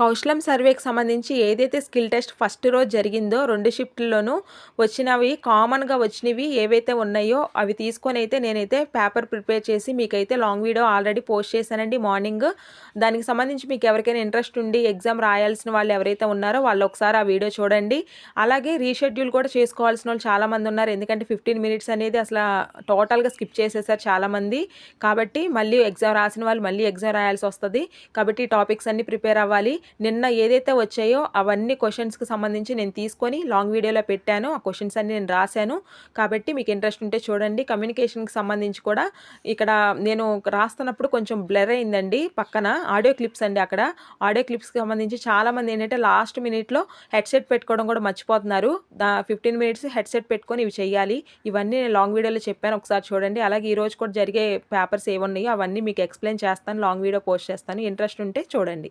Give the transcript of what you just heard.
కౌశలం సర్వేకి సంబంధించి ఏదైతే skill test first రోజు జరిగిందో రెండు షిఫ్ట్లలోనూ వచ్చినవి కామన్గా వచ్చినవి ఏవైతే ఉన్నాయో అవి తీసుకొని అయితే నేనైతే పేపర్ ప్రిపేర్ చేసి మీకైతే లాంగ్ వీడియో ఆల్రెడీ పోస్ట్ చేశానండి మార్నింగ్. దానికి సంబంధించి మీకు ఎవరికైనా ఇంట్రెస్ట్ ఉండి ఎగ్జామ్ రాయాల్సిన వాళ్ళు ఎవరైతే ఉన్నారో వాళ్ళు ఒకసారి ఆ వీడియో చూడండి. అలాగే రీషెడ్యూల్ కూడా చేసుకోవాల్సిన వాళ్ళు చాలామంది ఉన్నారు. ఎందుకంటే ఫిఫ్టీన్ మినిట్స్ అనేది అసలు టోటల్గా స్కిప్ చేసేసారు చాలామంది. కాబట్టి మళ్ళీ ఎగ్జామ్ రాసిన వాళ్ళు మళ్ళీ ఎగ్జామ్ రాయాల్సి వస్తుంది. కాబట్టి టాపిక్స్ అన్నీ ప్రిపేర్ అవ్వాలి. నిన్న ఏదైతే వచ్చాయో అవన్నీ క్వశ్చన్స్కి సంబంధించి నేను తీసుకొని లాంగ్ వీడియోలో పెట్టాను. ఆ క్వశ్చన్స్ అన్ని నేను రాశాను. కాబట్టి మీకు ఇంట్రెస్ట్ ఉంటే చూడండి. కమ్యూనికేషన్కి సంబంధించి కూడా ఇక్కడ నేను రాస్తున్నప్పుడు కొంచెం బ్లర్ అయిందండి. పక్కన ఆడియో క్లిప్స్ అండి అక్కడ. ఆడియో క్లిప్స్కి సంబంధించి చాలామంది ఏంటంటే లాస్ట్ మినిట్లో హెడ్సెట్ పెట్టుకోవడం కూడా మర్చిపోతున్నారు. దా ఫిఫ్టీన్ మినిట్స్ హెడ్సెట్ పెట్టుకొని ఇవి చేయాలి. ఇవన్నీ నేను లాంగ్ వీడియోలో చెప్పాను. ఒకసారి చూడండి. అలాగే ఈ రోజు కూడా జరిగే పేపర్స్ ఏమున్నాయో అవన్నీ మీకు ఎక్స్ప్లెయిన్ చేస్తాను. లాంగ్ వీడియో పోస్ట్ చేస్తాను. ఇంట్రెస్ట్ ఉంటే చూడండి.